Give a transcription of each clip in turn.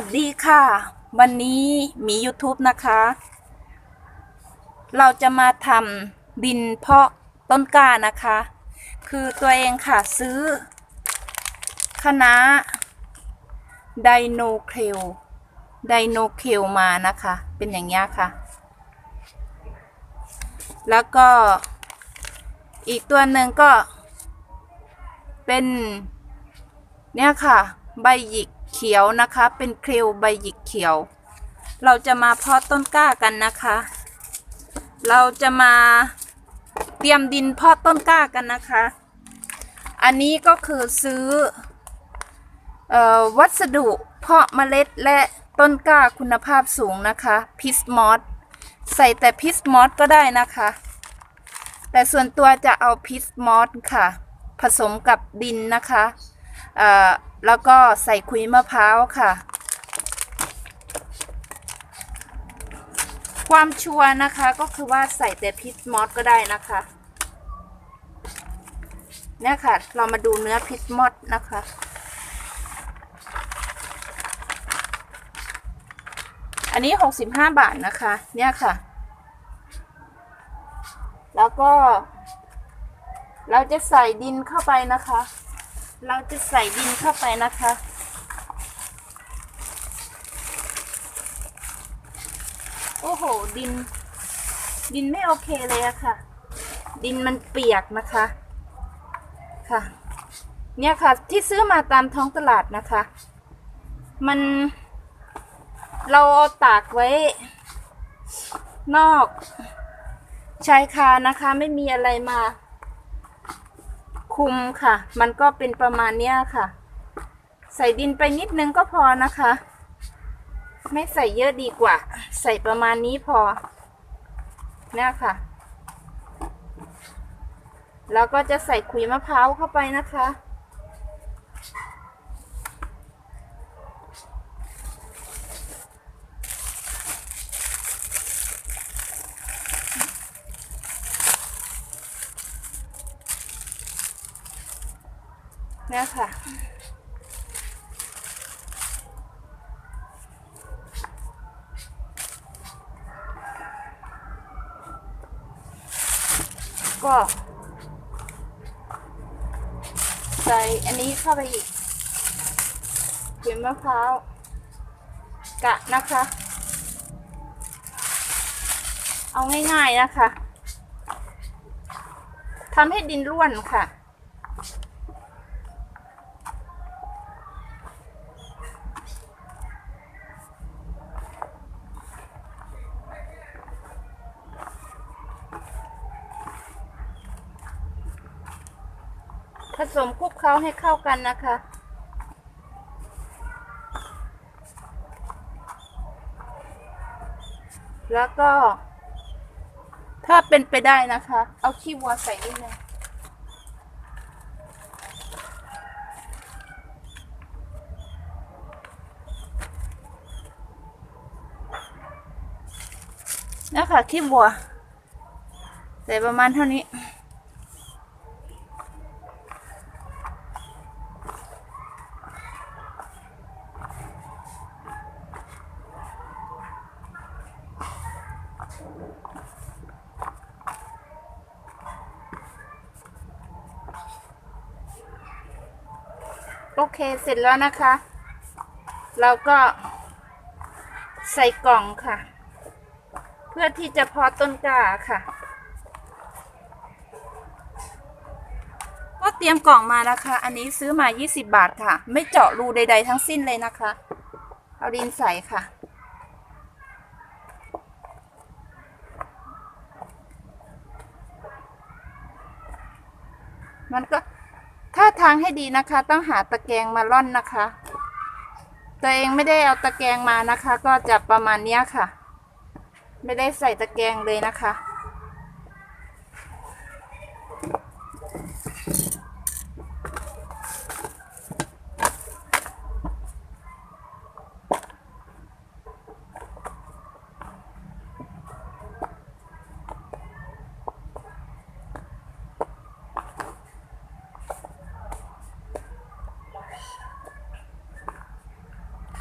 วัสดีค่ะ วันนี้มี YouTube นะคะ เราจะมาทำดินเพาะต้นกล้านะคะ คือตัวเองค่ะซื้อคณะไดโนเคลไดโนเคลมานะคะ เป็นอย่างนี้ค่ะ แล้วก็อีกตัวหนึ่งก็เป็น เนี่ยค่ะ ใบหยิก เขียวนะคะ เป็นเคลวใบหยิกเขียว เราจะมาเพาะต้นกล้ากันนะคะ เราจะมาเตรียมดินเพาะต้นกล้ากันนะคะ อันนี้ก็คือซื้อออวัสดุเพาะเมล็ดและต้นกล้าคุณภาพสูงนะคะพิสมอสใส่แต่พิสมอสก็ได้นะคะ แต่ส่วนตัวจะเอาพิสมอสค่ะ ผสมกับดินนะคะอ่อ แล้วก็ใส่คุยมะพร้าวค่ะ ความชัวร์นะคะก็คือว่าใส่แต่พิสมอสก็ได้นะคะเนี่ยค่ะ เรามาดูเนื้อพิสมอสนะคะ อันนี้ 65 บาทนะคะ เนี่ยค่ะ แล้วก็ เราจะใส่ดินเข้าไปนะคะ เราจะใส่ดินเข้าไปนะคะ โอ้โห ดิน ดินไม่โอเคเลยอะค่ะ ดินมันเปียกนะคะ ค่ะ เนี่ยค่ะ ที่ซื้อมาตามท้องตลาดนะคะ มัน เราเอาตากไว้ นอกชายคานะคะ ไม่มีอะไรมา คุมค่ะ มันก็เป็นประมาณเนี้ยค่ะ ใส่ดินไปนิดนึงก็พอนะคะ ไม่ใส่เยอะดีกว่า ใส่ประมาณนี้พอเนี่ยค่ะ แล้วก็จะใส่ขุยมะพร้าวเข้าไปนะคะ เนี่ยค่ะ ก็ใส่อันนี้เข้าไปอีกเขียมะพร้าวกะนะคะ เอาง่ายๆนะคะทำให้ดินร่วนค่ะ ผสมคลุกเคล้าให้เข้ากันนะคะ แล้วก็ ถ้าเป็นไปได้นะคะ เอาขี้วัวใส่นิดนึงนะคะขี้วัวใส่ประมาณเท่านี้ โอเคเสร็จแล้วนะคะ เราก็ใส่กล่องค่ะ เพื่อที่จะเพาะต้นกล้าค่ะ ก็เตรียมกล่องมานะคะ อันนี้ซื้อมา 20 บาทค่ะ ไม่เจาะรูใด ๆ ทั้งสิ้นเลยนะคะ เอาดินใส่ค่ะมันก็ ถ้าทางให้ดีนะคะ ต้องหาตะแกรงมาล่อนนะคะ ตัวเองไม่ได้เอาตะแกรงมานะคะ ก็จะประมาณนี้ค่ะ ไม่ได้ใส่ตะแกรงเลยนะคะ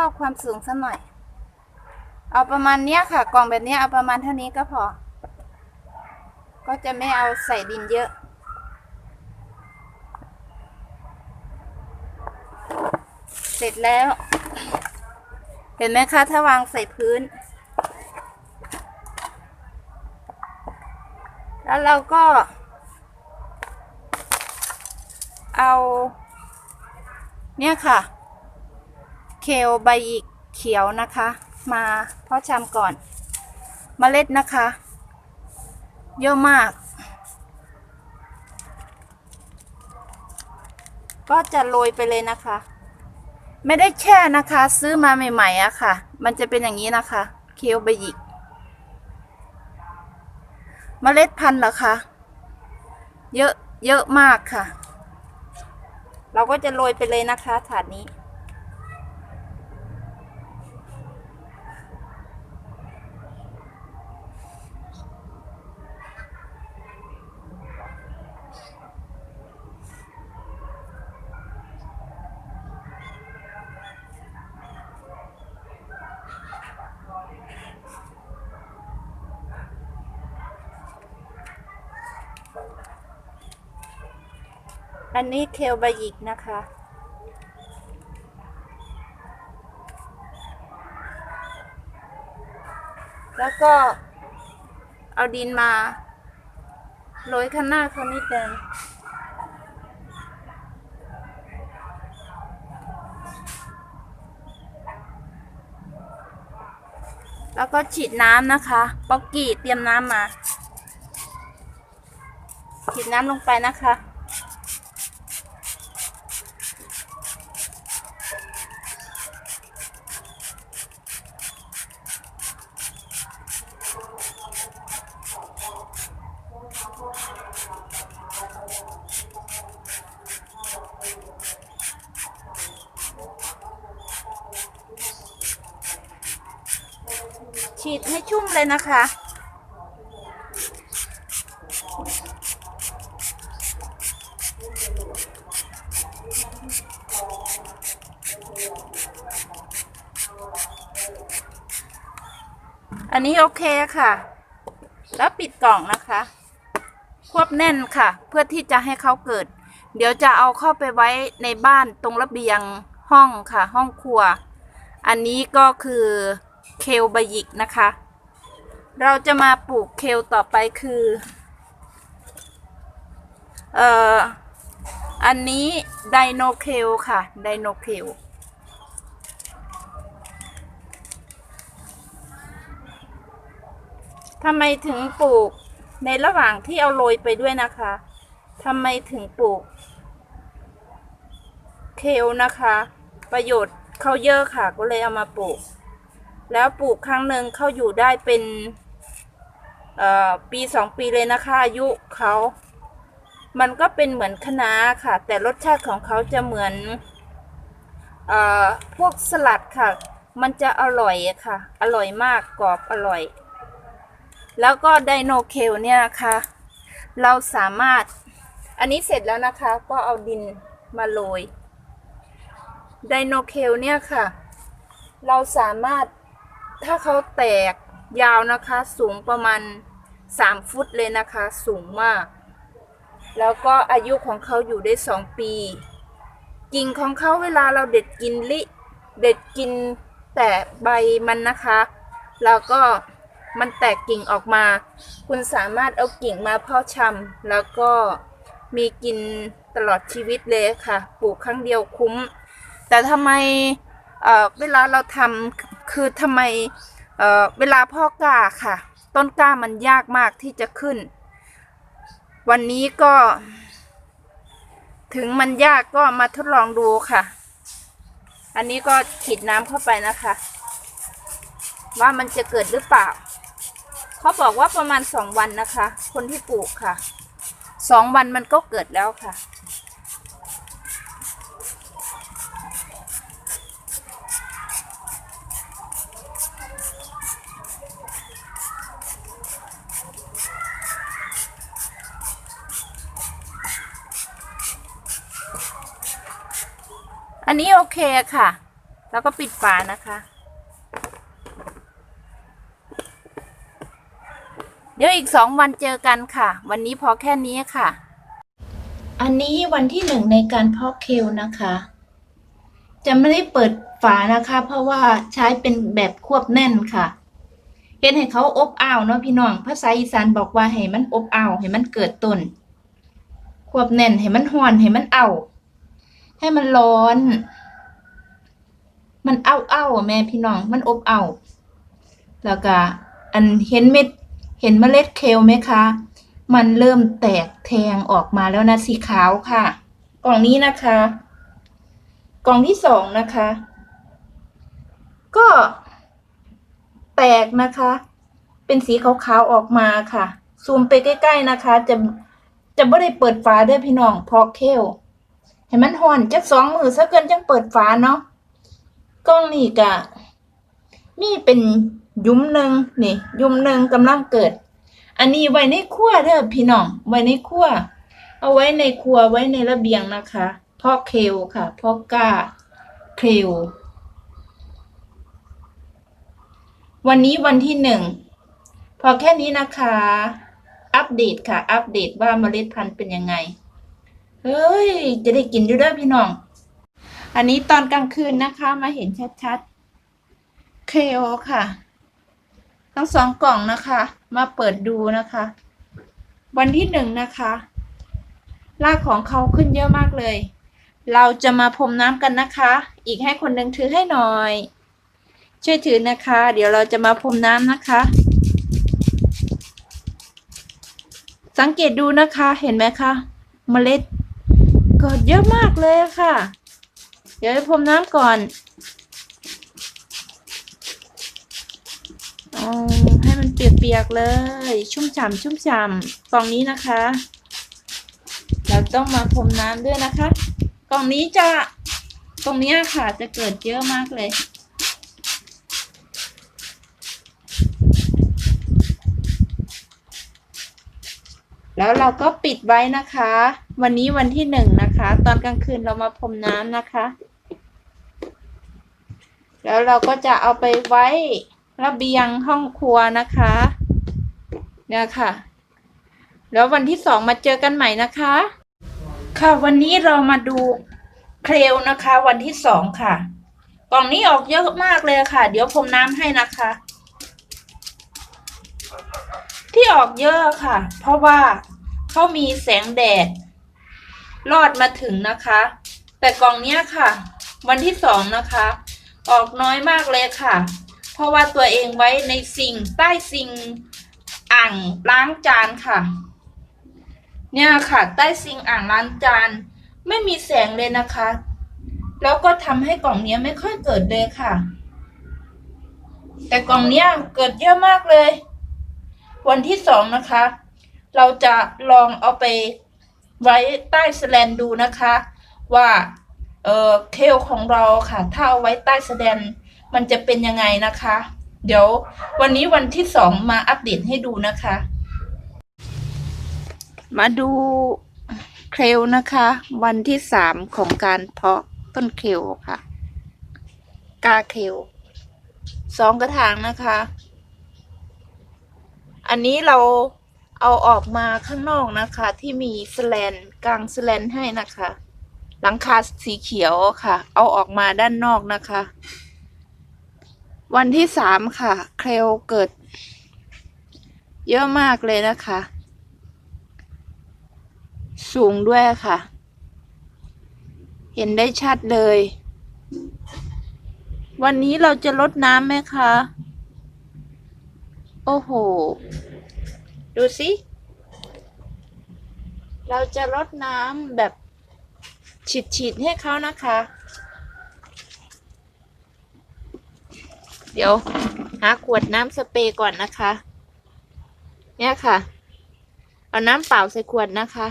เอาความสูงสักหน่อย เอาประมาณเนี้ยค่ะ กล่องแบบเนี้ยเอาประมาณเท่านี้ก็พอ ก็จะไม่เอาใส่ดินเยอะ เสร็จแล้ว เห็นไหมคะ ถ้าวางใส่พื้น แล้วเราก็ เอา เนี่ยค่ะ เคลใบหยิกเขียวนะคะ มาเพาะชำก่อนเมล็ดนะคะ เยอะมาก ก็จะโรยไปเลยนะคะ ไม่ได้แช่นะคะ ซื้อมาใหม่ๆอะค่ะ มันจะเป็นอย่างนี้นะคะ เคลใบหยิกเมล็ดพันธุ์เหรอคะเยอะเยอะมากค่ะ เราก็จะโรยไปเลยนะคะถาดนี้ อันนี้เคลบายิกนะคะ แล้วก็เอาดินมาโรยข้างหน้าเขานิดนึงแล้วก็ฉีดน้ำนะคะป๊อกกี้เตรียมน้ำมา ฉีดน้ำลงไปนะคะ เลยนะคะ อันนี้โอเคค่ะ แล้วปิดกล่องนะคะ ควบแน่นค่ะ เพื่อที่จะให้เขาเกิด เดี๋ยวจะเอาเข้าไปไว้ในบ้านตรงระเบียงห้องค่ะ ห้องครัว อันนี้ก็คือเคลบายิกนะคะ เราจะมาปลูกเคลต่อไปคือเอ่ออันนี้ไดโนเคลค่ะไดโนเคลทำไมถึงปลูกในระหว่างที่เอาโรยไปด้วยนะคะทำไมถึงปลูก เคลนะคะ ประโยชน์เขาเยอะค่ะก็เลยเอามาปลูก แล้วปลูกครั้งหนึ่งเขาอยู่ได้เป็น เอ่อปีสองปีเลยนะคะอายุเขามันก็เป็นเหมือนคะน้าค่ะ แต่รสชาติของเขาจะเหมือนเอ่อพวกสลัดค่ะ มันจะอร่อยค่ะ อร่อยมากกรอบอร่อย แล้วก็ไดโนเคลเนี่ยนะคะเราสามารถอันนี้เสร็จแล้วนะคะก็เอาดินมาโรยไดโนเคลเนี่ยค่ะ เราสามารถถ้าเขาแตกยาวนะคะสูงประมาณ 3 ฟุตเลยนะคะ สูงมาก แล้วก็อายุของเขาอยู่ได้ 2 ปี กิ่งของเขาเวลาเราเด็ดกินลิเด็ดกินแต่ใบมันนะคะ แล้วก็มันแตกกิ่งออกมา คุณสามารถเอากิ่งมาเพาะชำแล้วก็มีกินตลอดชีวิตเลยค่ะ ปลูกครั้งเดียวคุ้ม แต่ทำไมเอ่อเวลาเราทำคือทำไมเอ่อเวลาพ่อกาค่ะ ต้นกล้ามันยากมากที่จะขึ้น วันนี้ก็ ถึงมันยากก็มาทดลองดูค่ะ อันนี้ก็ฉีดน้ำเข้าไปนะคะ ว่ามันจะเกิดหรือเปล่า เขาบอกว่าประมาณสองวันนะคะ คนที่ปลูกค่ะสองวันมันก็เกิดแล้วค่ะ เคค่ะ แล้วก็ปิดฝานะคะ เดี๋ยวอีกสองวันเจอกันค่ะ วันนี้พอแค่นี้ค่ะ อันนี้วันที่หนึ่งในการเพาะเคลนะคะ จะไม่ได้เปิดฝานะคะ เพราะว่าใช้เป็นแบบควบแน่นค่ะเห็นให้เขาอบอ้าวเนาะพี่น้อง ภาษาอีสานบอกว่าให้มันอบอ้าวให้มันเกิดต้นควบแน่นให้มันห่อนให้มันเอาให้มันร้อน มันเอาเอาแม่พี่น้องมันอบเอาแล้วก็อันเห็นเม็ดเห็นเมล็ดเคลไหมคะ มันเริ่มแตกแทงออกมาแล้วนะสีขาวค่ะ กล่องนี้นะคะ กล่องที่สองนะคะ ก็ แตกนะคะ เป็นสีขาวๆออกมาค่ะ ซูมไปใกล้ ๆนะคะ จะจะไม่ได้เปิดฝาเด้วยพี่น้องพอเคลให้มันห่อนจักสองมือซะเกินจังเปิดฝาเนาะ กล้องนี่กะมีเป็นยุ้มหนึ่งนี่ ยุ้มหนึ่งกำลังเกิด อันนี้ไว้ในครัวเด้อพี่น้องไว้ในครัวเอาไว้ในครัวไว้ในระเบียงนะคะพาะเคลค่ะพาะกล้าเคลวันนี้วันที่หนึ่งพอแค่นี้นะคะ อัปเดตค่ะ อัปเดตว่าเมล็ดพันธุ์เป็นยังไง เฮ้ย จะได้กินอยู่เด้อพี่น้อง อันนี้ตอนกลางคืนนะคะมาเห็นชัดๆเคโอค่ะ ทั้งสองกล่องนะคะ มาเปิดดูนะคะ วันที่หนึ่งนะคะรากของเขาขึ้นเยอะมากเลย เราจะมาพรมน้ำกันนะคะ อีกให้คนหนึ่งถือให้หน่อย ช่วยถือนะคะ เดี๋ยวเราจะมาพรมน้ำนะคะ สังเกตดูนะคะ เห็นไหมคะ เมล็ดเกิดเยอะมากเลยะค่ะ เดี๋ยวพรมน้ำก่อนอให้มันเปียกๆเลย ชุ่มฉ่ำชุ่มฉ่ำกล่องนี้นะคะ เราต้องมาพรมน้ำด้วยนะคะ กล่องนี้จะตรงเนี้ยค่ะจะเกิดเยอะมากเลยแล้วเราก็ปิดไว้นะคะ วันนี้วันที่หนึ่งนะคะ ตอนกลางคืนเรามาพรมน้ำนะคะ แล้วเราก็จะเอาไปไว้ระเบียงห้องครัวนะคะ เนี่ยค่ะ แล้ววันที่สองมาเจอกันใหม่นะคะ ค่ะวันนี้เรามาดูเคลวนะคะ วันที่สองค่ะ กล่องนี้ออกเยอะมากเลยค่ะ เดี๋ยวพรมน้ำให้นะคะ ที่ออกเยอะค่ะ เพราะว่าเขามีแสงแดดลอดมาถึงนะคะ แต่กล่องเนี้ยค่ะ วันที่สองนะคะ ออกน้อยมากเลยค่ะ เพราะว่าตัวเองไว้ในสิ่งใต้สิ่งอ่างล้างจานค่ะ เนี่ยค่ะ ใต้ซิงอ่างล้างจาน ไม่มีแสงเลยนะคะ แล้วก็ทำให้กล่องเนี้ยไม่ค่อยเกิดเลยค่ะ แต่กล่องเนี้ยเกิดเยอะมากเลย วันที่สองนะคะ เราจะลองเอาไปไว้ใต้สแลนดูนะคะ ว่า เออเคลของเราค่ะ ถ้าเอาไว้ใต้สแลนมันจะเป็นยังไงนะคะ เดี๋ยววันนี้วันที่สองมาอัปเดตให้ดูนะคะ มาดูเคลนะคะ วันที่สามของการเพาะต้นเคลค่ะ กาเคลสองกระถางนะคะ อันนี้เราเอาออกมาข้างนอกนะคะ ที่มีสแลนกลางสแลนให้นะคะ หลังคาสีเขียวค่ะ เอาออกมาด้านนอกนะคะ วันที่สามค่ะ เคลวเกิด เยอะมากเลยนะคะ สูงด้วยค่ะ เห็นได้ชัดเลย วันนี้เราจะลดน้ำไหมคะ โอ้โห ดูสิ เราจะลดน้ำแบบ ฉีดๆให้เขานะคะ เดี๋ยวหาขวดน้ำสเปรย์ก่อนนะคะ เนี่ยค่ะ เอาน้ำเปล่าใส่ขวดนะคะ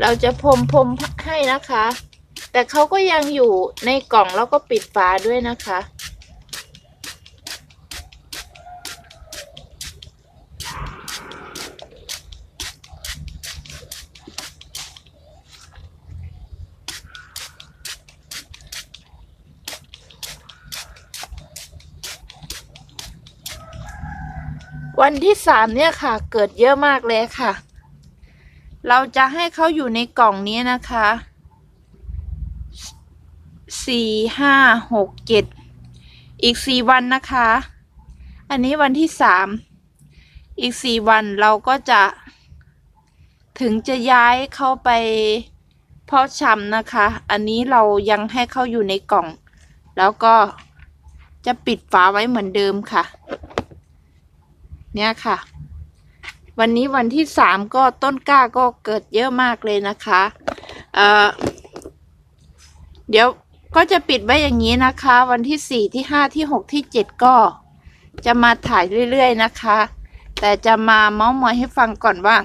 เราจะพรมพรมให้นะคะ แต่เขาก็ยังอยู่ในกล่องแล้วก็ปิดฝาด้วยนะคะ วันที่สามเนี่ยค่ะ เกิดเยอะมากเลยค่ะ เราจะให้เขาอยู่ในกล่องนี้นะคะสี่ห้าหกเจ็ดอีกสี่วันนะคะ อันนี้วันที่สามอีกสี่วันเราก็จะ ถึงจะย้ายเข้าไปเพาะชำนะคะ อันนี้เรายังให้เขาอยู่ในกล่อง แล้วก็จะปิดฝาไว้เหมือนเดิมค่ะ เนี่ยค่ะ วันนี้วันที่สามก็ต้นกล้าก็เกิดเยอะมากเลยนะคะเอ่อเดี๋ยวก็จะปิดไว้อย่างนี้นะคะ วันที่สี่ที่ห้าที่หกที่เจ็ดก็จะมาถ่ายเรื่อยๆนะคะ แต่จะมาเมาส์มอยให้ฟังก่อนว่า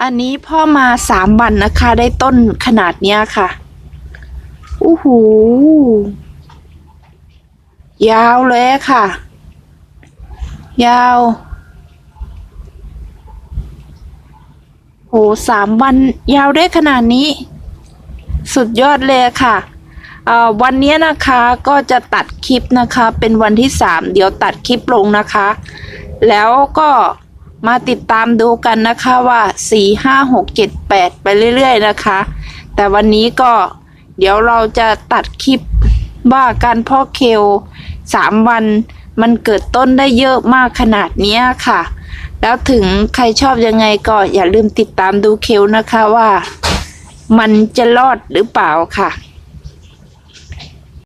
อันนี้พ่อมาสามวันนะคะ ได้ต้นขนาดเนี้ยค่ะอู้หูยาวเลยค่ะ ยาวโหสามวันยาวได้ขนาดนี้ สุดยอดเลยค่ะอ่อวันนี้นะคะก็จะตัดคลิปนะคะ เป็นวันที่สามเดี๋ยวตัดคลิปลงนะคะ แล้วก็มาติดตามดูกันนะคะว่าสี่ห้าหกเจ็ดแปดไปเรื่อยๆนะคะ แต่วันนี้ก็เดี๋ยวเราจะตัดคลิปว่าการพาะเคลสามวัน มันเกิดต้นได้เยอะมากขนาดนี้ค่ะ แล้วถึงใครชอบยังไงก็อย่าลืมติดตามดูเคลนะคะว่า มันจะรอดหรือเปล่าค่ะ